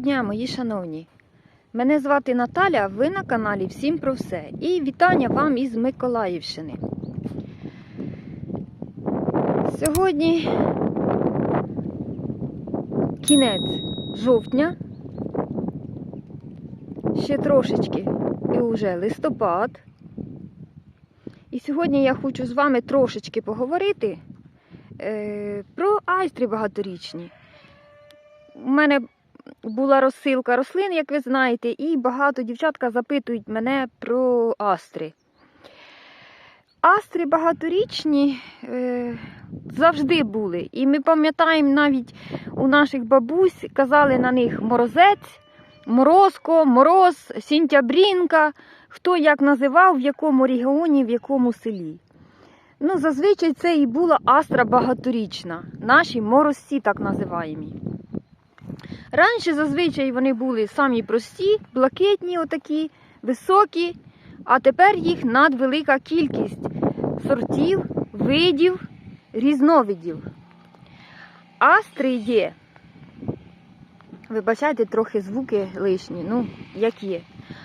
дня, мої шановні! Мене звати Наталя, ви на каналі Всім про все. І вітання вам із Миколаївщини. Сьогодні кінець жовтня. Ще трошечки і вже листопад. І сьогодні я хочу з вами трошечки поговорити е, про айстри багаторічні. У мене була розсилка рослин, як ви знаєте, і багато дівчатка запитують мене про астри. Астри багаторічні е, завжди були. І ми пам'ятаємо навіть у наших бабусь казали на них морозець, морозко, мороз, сінтябрінка, хто як називав, в якому регіоні, в якому селі. Ну, зазвичай це і була астра багаторічна, наші морозці так називаємо. Раніше зазвичай вони були самі прості, блакитні, отакі, високі, а тепер їх надвелика кількість сортів, видів, різновидів. Астри є. Вибачайте, трохи звуки лишні, ну, як є.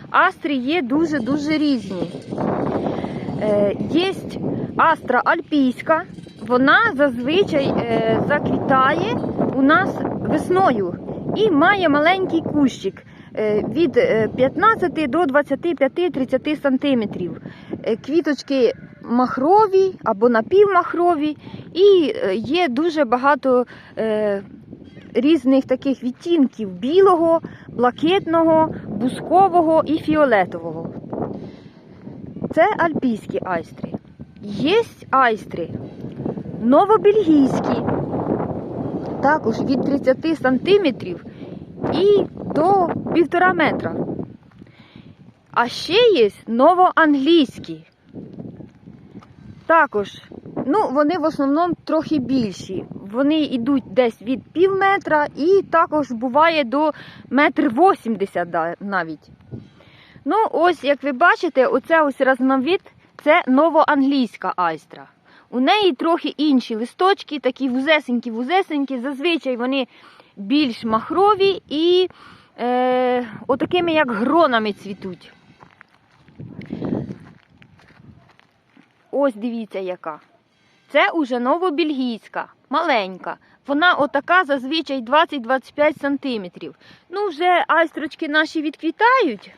Астри є дуже-дуже різні. Е, є астра альпійська, вона зазвичай е, заквітає у нас весною і має маленький кущик е, від е, 15 до 25-30 сантиметрів. Е, Квіточки махрові або напівмахрові, і е, є дуже багато е, різних таких відтінків білого, блакитного, бускового і фіолетового. Це альпійські айстри. Є айстри новобельгійські, також від 30 сантиметрів і до 1,5 метра. А ще є новоанглійські. Також, ну, вони в основному трохи більші. Вони йдуть десь від пів метра і також буває до метр вісімдесят навіть. Ну, ось, як ви бачите, оце ось разновид це новоанглійська айстра. У неї трохи інші листочки, такі вузесенькі-вузесенькі. Зазвичай вони більш махрові і е, отакими, як гронами цвітуть. Ось дивіться, яка. Це уже новобельгійська, маленька. Вона отака зазвичай 20-25 сантиметрів. Ну, вже айстрочки наші відквітають,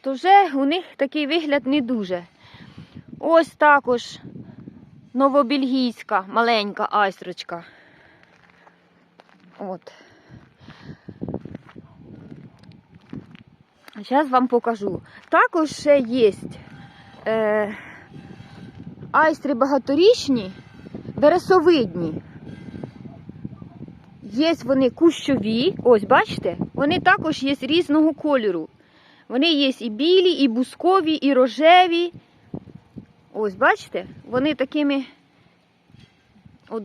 то вже у них такий вигляд не дуже. Ось також новобельгійська маленька айстрочка. От. Зараз вам покажу. Також ще є е, айстри багаторічні, вересовидні. Є вони кущові, ось бачите, вони також є різного кольору. Вони є і білі, і бускові, і рожеві. Ось, бачите, вони такими. От,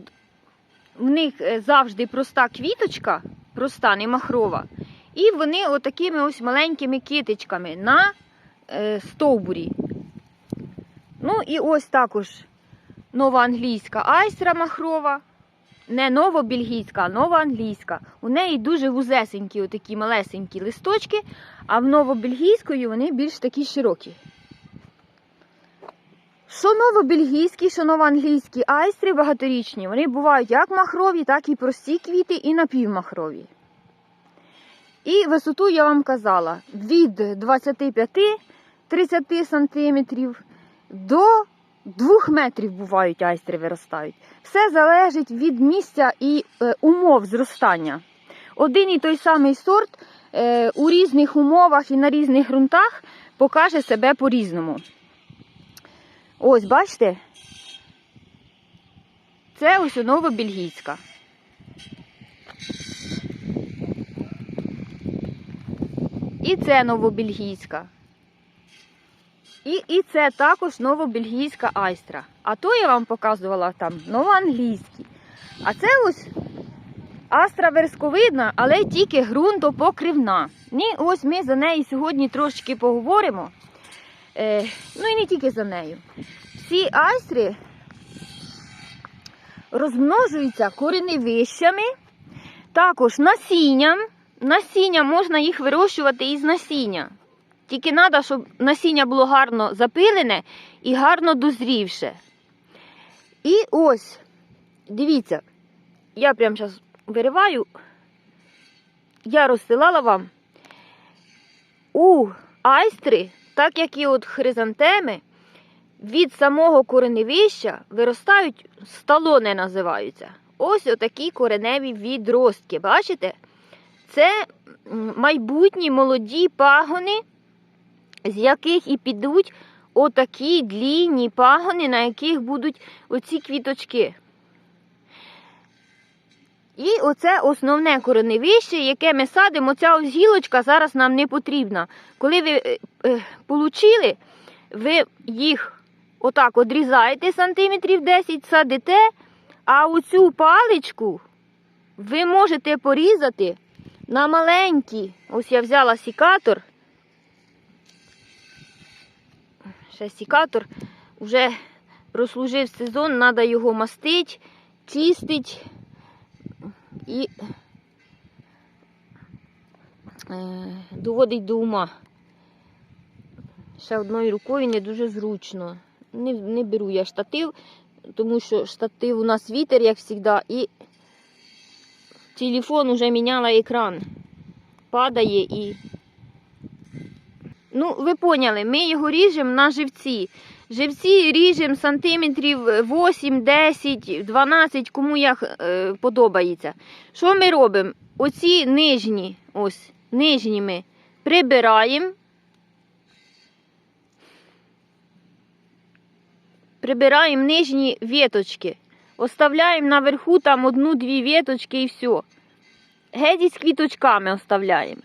в них е, завжди проста квіточка, проста, не махрова. І вони отакими ось маленькими китичками на е, стовбурі. Ну і ось також нова англійська айстра махрова. Не новобельгійська, а нова англійська. У неї дуже вузесенькі, отакі малесенькі листочки, а в новобельгійської вони більш такі широкі. Що новобельгійські, що новоанглійські айстри багаторічні, вони бувають як махрові, так і прості квіти, і напівмахрові. І висоту я вам казала від 25-30 см до 2 метрів бувають айстри виростають. Все залежить від місця і е, умов зростання. Один і той самий сорт е, у різних умовах і на різних ґрунтах покаже себе по-різному. Ось, бачите? Це ось новобельгійська. І це новобельгійська. І, і це також новобельгійська айстра. А то я вам показувала там новоанглійські. А це ось астра версковидна, але тільки ґрунтопокривна. І ось ми за неї сьогодні трошечки поговоримо. Е, ну і не тільки за нею. Всі айстри розмножуються кореневищами, також насінням насіння можна їх вирощувати із насіння. Тільки треба, щоб насіння було гарно запилене і гарно дозрівше. І ось, дивіться, я прямо зараз вириваю. Я розсилала вам у айстри, так як і от хризантеми, від самого кореневища виростають сталони називаються. Ось отакі кореневі відростки. Бачите? Це майбутні молоді пагони, з яких і підуть отакі длінні пагони, на яких будуть оці квіточки. І оце основне кореневище, яке ми садимо. Ця ось гілочка зараз нам не потрібна. Коли ви е, е, получили, ви їх отак одрізаєте сантиметрів 10, садите, а оцю паличку ви можете порізати на маленькі. Ось я взяла сікатор. Ще сікатор. Вже розслужив сезон, треба його мастити, чистити і е, доводить до ума. Ще одною рукою не дуже зручно. Не, не беру я штатив, тому що штатив у нас вітер, як завжди, і телефон уже міняла екран. Падає і. Ну, ви поняли, ми його ріжемо на живці. Живці ріжемо сантиметрів 8, 10, 12, кому як е, подобається. Що ми робимо? Оці нижні, ось, нижні ми прибираємо. Прибираємо нижні веточки. Оставляємо наверху там одну-дві веточки і все. Геть із квіточками оставляємо.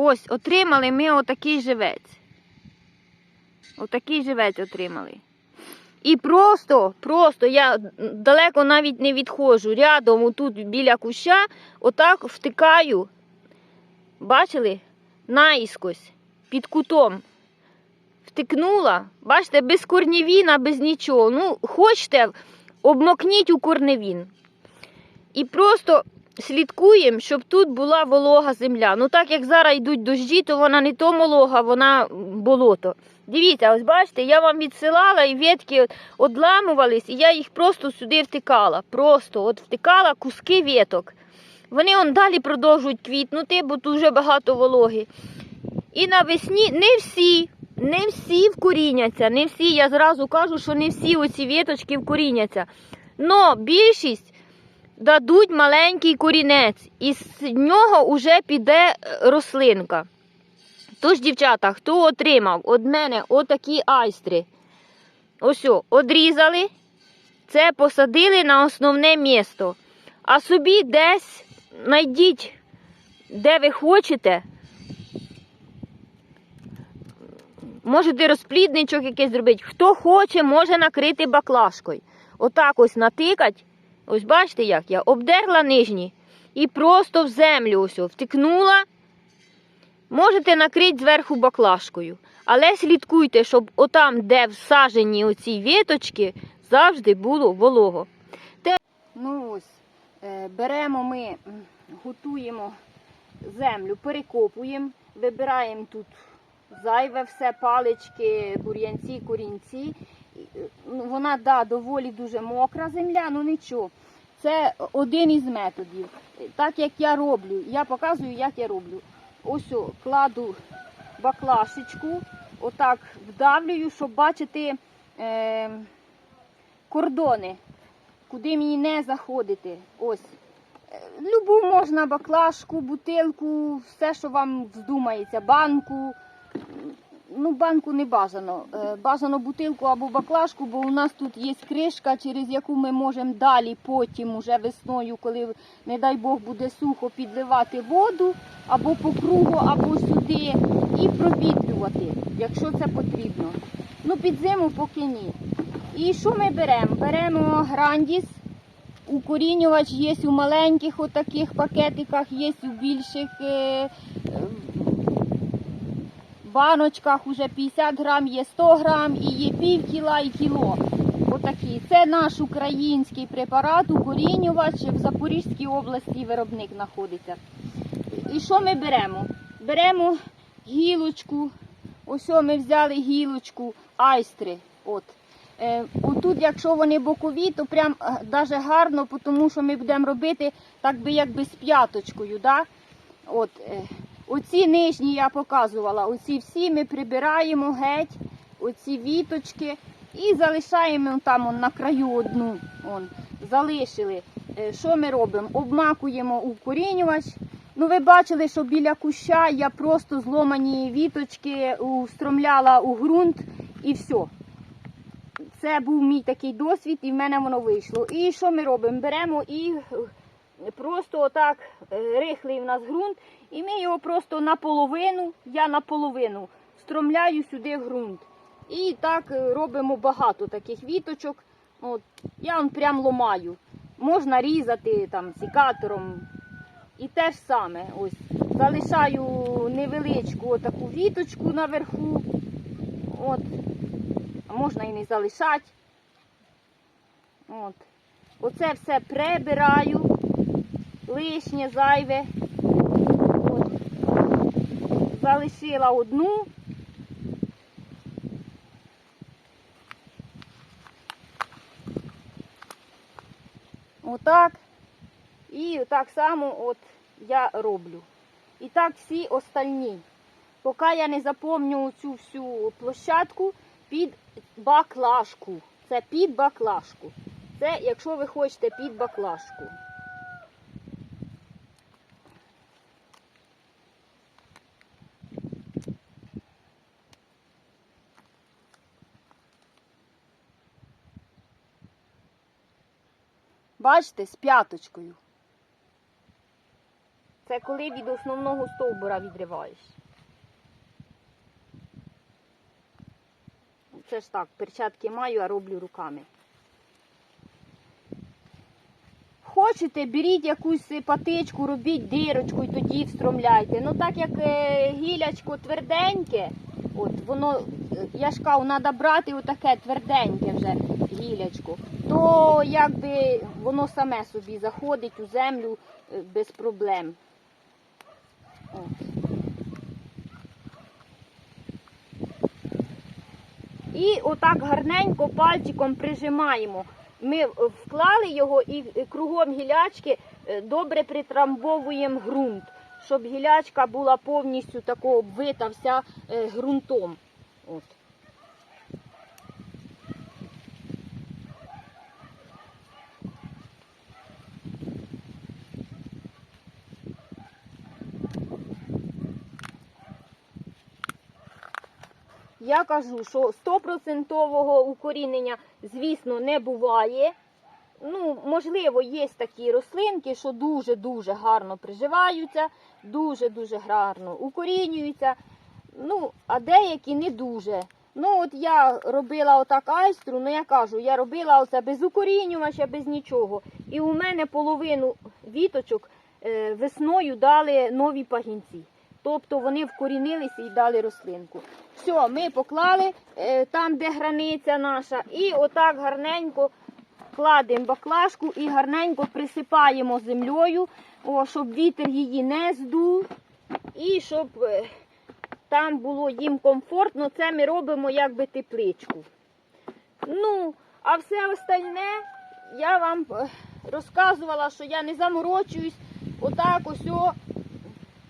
Ось, отримали ми отакий живець. Отакий живець отримали. І просто, просто я далеко навіть не відходжу. Рядом, отут біля куща, отак втикаю. Бачили? Наїскось, під кутом. Втикнула. Бачите, без корнівіна, без нічого. Ну, хочете, обмокніть у корневін. І просто слідкуємо, щоб тут була волога земля. Ну так як зараз йдуть дощі, то вона не то молога, вона болото. Дивіться, ось бачите, я вам відсилала і ветки одламувались, і я їх просто сюди втикала. Просто от втикала куски веток. Вони он далі продовжують квітнути, бо тут вже багато вологи. І навесні не всі, не всі вкоріняться, не всі, я зразу кажу, що не всі оці веточки вкоріняться. Но більшість дадуть маленький корінець, і з нього вже піде е, рослинка. Тож, дівчата, хто отримав від мене отакі айстри? Ось, одрізали, це посадили на основне місто. А собі десь знайдіть, де ви хочете. Можете розплідничок якийсь зробити. Хто хоче, може накрити баклажкою. Отак ось натикать. Ось бачите, як я обдерла нижні і просто в землю ось втикнула. Можете накрити зверху баклажкою. Але слідкуйте, щоб отам, де всажені оці віточки, завжди було волого. Те... Ну ось, е, беремо ми, готуємо землю, перекопуємо, вибираємо тут зайве все, палички, бур'янці, корінці. Вона да, доволі дуже мокра земля, ну нічого. Це один із методів. Так як я роблю, я показую, як я роблю. Ось о, кладу баклашечку, отак вдавлюю, щоб бачити е, кордони, куди мені не заходити. Ось. Любу можна баклажку, бутилку, все, що вам вздумається, банку. Ну, банку не бажано. Е, Бажано бутилку або баклажку, бо у нас тут є кришка, через яку ми можемо далі потім, уже весною, коли, не дай Бог, буде сухо, підливати воду або по кругу, або сюди, і провітрювати, якщо це потрібно. Ну, під зиму поки ні. І що ми беремо? Беремо грандіс. Укорінювач є у маленьких отаких пакетиках, є у більших е, баночках уже 50 грам, є 100 грам і є пів кіла і кіло. Отакі. Це наш український препарат, укорінювач в Запорізькій області виробник знаходиться. І що ми беремо? Беремо гілочку. Ось ми взяли гілочку айстри. От. Е, отут, якщо вони бокові, то прям е, даже гарно, тому що ми будемо робити так би якби з п'яточкою. Да? От, е, оці нижні я показувала, оці всі ми прибираємо геть, оці віточки і залишаємо там на краю одну. Он, залишили. Е, що ми робимо? Обмакуємо у корінювач. Ну, ви бачили, що біля куща я просто зломані віточки устромляла у ґрунт і все. Це був мій такий досвід, і в мене воно вийшло. І що ми робимо? Беремо і просто отак е, рихлий в нас ґрунт, і ми його просто наполовину, я наполовину стромляю сюди ґрунт. І так е, робимо багато таких віточок. От, я вам прям ломаю. Можна різати там сікатором. І те ж саме. Ось залишаю невеличку таку віточку наверху. От. Можна і не залишати. От. Оце все прибираю. Лишнє, зайве. Залишила одну. Отак. І так само от я роблю. І так всі остальні. Поки я не заповню цю всю площадку під баклажку. Це під баклажку. Це якщо ви хочете під баклажку. Бачите, з п'яточкою. Це коли від основного стовбура відриваєш. Це ж так, перчатки маю, а роблю руками. Хочете, беріть якусь патичку, робіть дирочку і тоді встромляйте. Ну так як е, гілячко тверденьке, от воно, я ж кажу, треба брати отаке тверденьке вже гілячко, то якби воно саме собі заходить у землю е, без проблем. І отак гарненько пальчиком прижимаємо. Ми вклали його і кругом гілячки е, добре притрамбовуємо ґрунт, щоб гілячка була повністю обвита вся е, ґрунтом. От. Я кажу, що стопроцентового укорінення, звісно, не буває. Ну, можливо, є такі рослинки, що дуже-дуже гарно приживаються, дуже-дуже гарно укорінюються. Ну, а деякі не дуже. Ну, от я робила отак айстру, ну я кажу, я робила оце без укорінювача, без нічого. І у мене половину віточок е, весною дали нові пагінці. Тобто вони вкорінилися і дали рослинку. Все, ми поклали е, там, де границя наша, і отак гарненько кладемо баклажку і гарненько присипаємо землею, о, щоб вітер її не здув, і щоб е, там було їм комфортно. Це ми робимо якби тепличку. Ну, а все остальне я вам е, розказувала, що я не заморочуюсь. Отак ось о,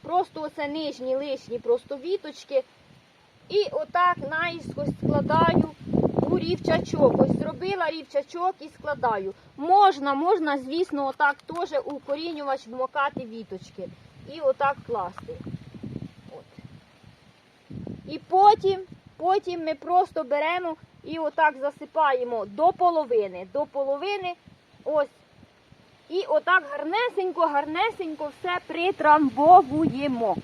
просто оце нижні лишні просто віточки. І отак наїскось складаю у рівчачок. Ось зробила рівчачок і складаю. Можна, можна, звісно, отак теж укорінювач вмокати віточки. І отак класти. І потім, потім ми просто беремо і отак засипаємо до половини. До половини. Ось. І отак гарнесенько, гарнесенько все притрамбовуємо.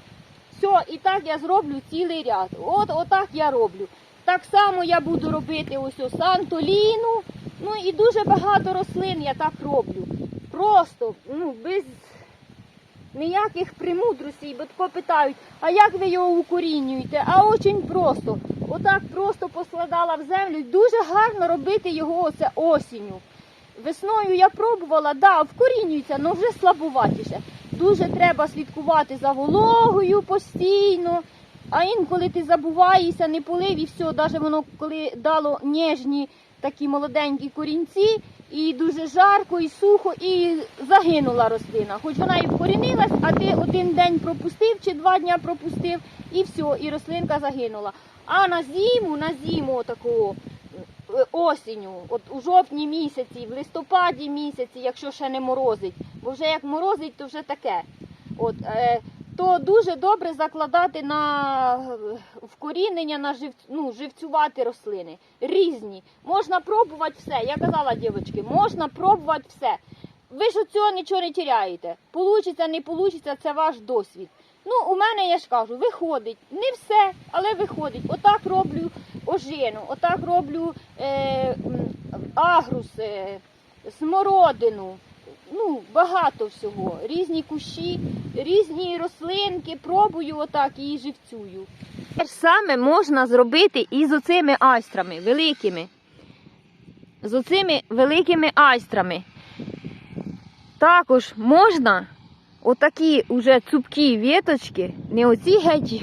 Все, і так я зроблю цілий ряд. От отак я роблю. Так само я буду робити ось сантоліну. Ну і дуже багато рослин я так роблю. Просто, ну, без ніяких премудростей, бо питають, а як ви його укорінюєте? А очень просто. отак просто поскладала в землю. Дуже гарно робити його оце осінню. Весною я пробувала, да, вкорінюється, але вже слабуватіше. Дуже треба слідкувати за вологою постійно. А інколи ти забуваєшся, не полив і все, навіть воно коли дало ніжні такі молоденькі корінці, і дуже жарко, і сухо, і загинула рослина. Хоч вона і вкорінилась, а ти один день пропустив чи два дня пропустив, і все, і рослинка загинула. А на зиму, на зиму такого е, осінню, от у жовтні місяці, в листопаді місяці, якщо ще не морозить, бо вже як морозить, то вже таке. От, е, то дуже добре закладати на вкорінення, на жив, ну, живцювати рослини. Різні. Можна пробувати все. Я казала, дівчатки, можна пробувати все. Ви ж від цього нічого не тіряєте. Получиться, не получиться, це ваш досвід. Ну, у мене, я ж кажу, виходить. Не все, але виходить. Отак роблю ожину, отак роблю е, агрус, е, смородину. Ну, багато всього. Різні кущі, різні рослинки, пробую отак і живцюю. Те ж саме можна зробити і з оцими айстрами великими. З оцими великими айстрами. Також можна отакі уже цупкі віточки, не оці геть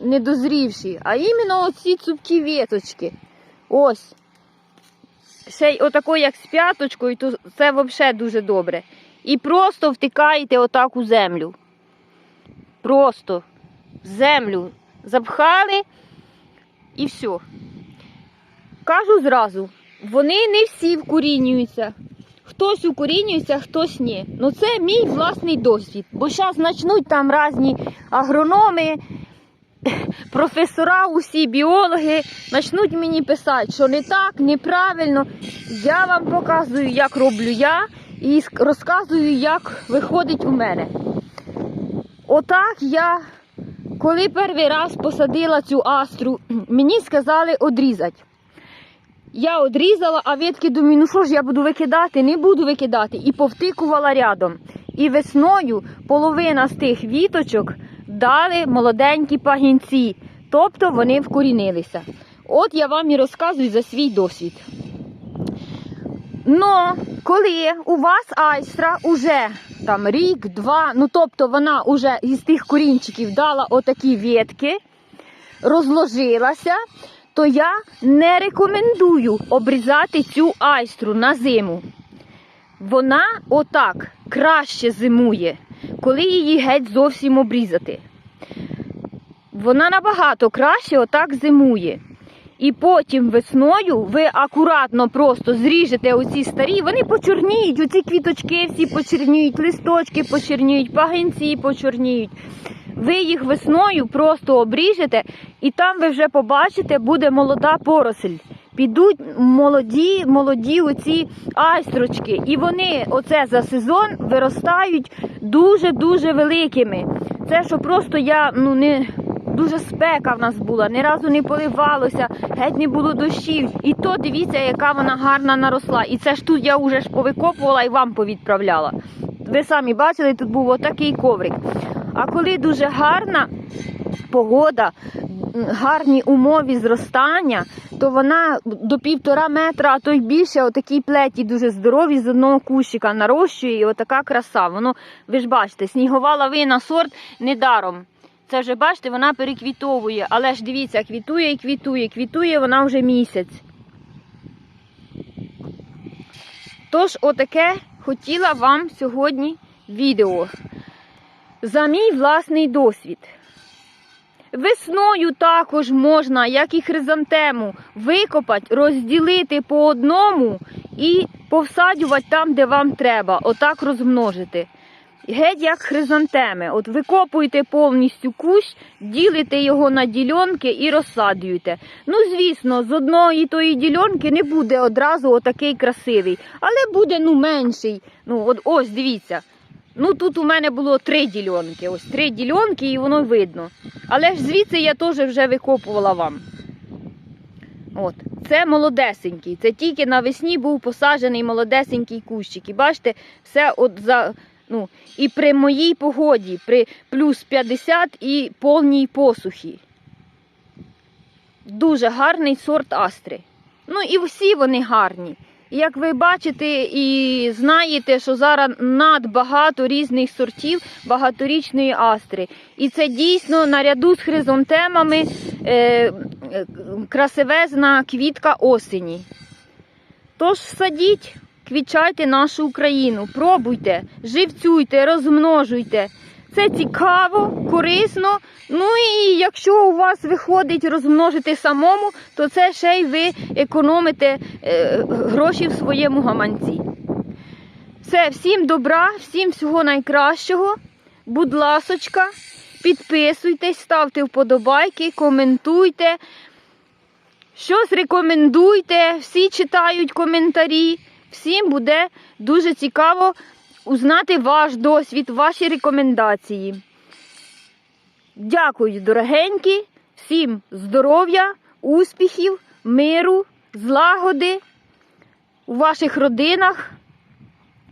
недозрівші, а іменно оці цупкі віточки. Ось. Ще й отако, як з п'яточкою, то це взагалі дуже добре. І просто втикаєте отак у землю. Просто в землю запхали і все. Кажу зразу, вони не всі вкорінюються. Хтось укорінюється, хтось ні. Ну це мій власний досвід. Бо зараз почнуть там різні агрономи, професора, усі біологи почнуть мені писати, що не так, неправильно. Я вам показую, як роблю я, і розказую, як виходить у мене. Отак я, коли перший раз посадила цю астру, мені сказали одрізати. Я одрізала, а ветки думаю, ну що ж я буду викидати? Не буду викидати. І повтикувала рядом. І весною половина з тих віточок дали молоденькі пагінці, тобто вони вкорінилися. От я вам і розказую за свій досвід. Но коли у вас айстра уже там рік, два, ну тобто вона уже із тих корінчиків дала отакі ветки, розложилася, то я не рекомендую обрізати цю айстру на зиму. Вона отак краще зимує, коли її геть зовсім обрізати. Вона набагато краще отак зимує. І потім весною ви акуратно просто зріжете оці старі, вони почорніють, оці квіточки всі почорніють, листочки почорніють, пагінці почорніють. Ви їх весною просто обріжете, і там ви вже побачите, буде молода поросль. Підуть молоді, молоді оці айстрочки. І вони оце за сезон виростають дуже-дуже великими. Це що просто я ну не дуже спека в нас була, ні разу не поливалося, геть не було дощів. І то дивіться, яка вона гарна наросла. І це ж тут я вже ж повикопувала і вам повідправляла. Ви самі бачили, тут був отакий коврик. А коли дуже гарна погода, гарні умови зростання, то вона до півтора метра, а то й більше, отакі плеті дуже здорові з одного кущика нарощує, і отака краса. Воно, ви ж бачите, снігова лавина сорт недаром. Це вже бачите, вона переквітовує, але ж дивіться, квітує і квітує, квітує вона вже місяць. Тож, отаке хотіла вам сьогодні відео за мій власний досвід. Весною також можна, як і хризантему, викопати, розділити по одному і повсадювати там, де вам треба, отак розмножити. Геть як хризантеми. От викопуєте повністю кущ, ділите його на ділянки і розсаджуєте. Ну, звісно, з одної тої ділянки не буде одразу отакий красивий, але буде ну менший. Ну, от ось дивіться. Ну тут у мене було три ділянки. Ось три ділянки, і воно видно. Але ж звідси я теж вже викопувала вам. От, це молодесенький. Це тільки навесні був посаджений молодесенький кущик. І бачите, все от за. Ну, і при моїй погоді, при плюс 50 і повній посухі. Дуже гарний сорт астри. Ну і всі вони гарні. Як ви бачите і знаєте, що зараз надбагато різних сортів багаторічної астри. І це дійсно наряду з хризантемами е, красивезна квітка осені. Тож садіть, квітчайте нашу Україну, пробуйте, живцюйте, розмножуйте. Це цікаво, корисно. Ну і якщо у вас виходить розмножити самому, то це ще й ви економите е, гроші в своєму гаманці. Все, всім добра, всім всього найкращого. Будь ласочка, підписуйтесь, ставте вподобайки, коментуйте. Щось рекомендуйте, всі читають коментарі. Всім буде дуже цікаво узнати ваш досвід, ваші рекомендації. Дякую, дорогенькі, всім здоров'я, успіхів, миру, злагоди у ваших родинах,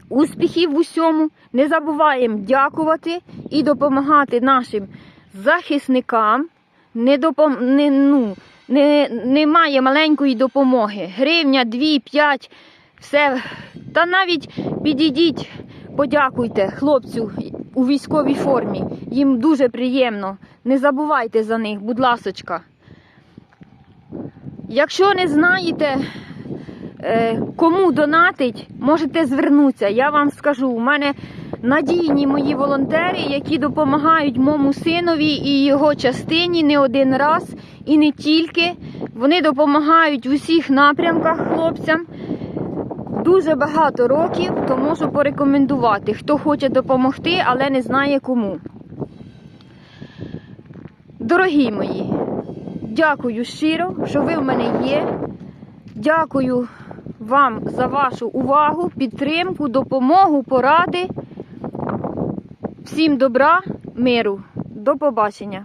успіхів в усьому. Не забуваємо дякувати і допомагати нашим захисникам. Не допом... не, ну, не, немає маленької допомоги. Гривня, дві, п'ять, все. Та навіть підійдіть, подякуйте хлопцю у військовій формі. Їм дуже приємно. Не забувайте за них, будь ласочка. Якщо не знаєте, е, кому донатить, можете звернутися. Я вам скажу, у мене надійні мої волонтери, які допомагають моєму синові і його частині не один раз і не тільки. Вони допомагають в усіх напрямках хлопцям. Дуже багато років, то можу порекомендувати, хто хоче допомогти, але не знає кому. Дорогі мої, дякую щиро, що ви в мене є. Дякую вам за вашу увагу, підтримку, допомогу, поради. Всім добра, миру. До побачення.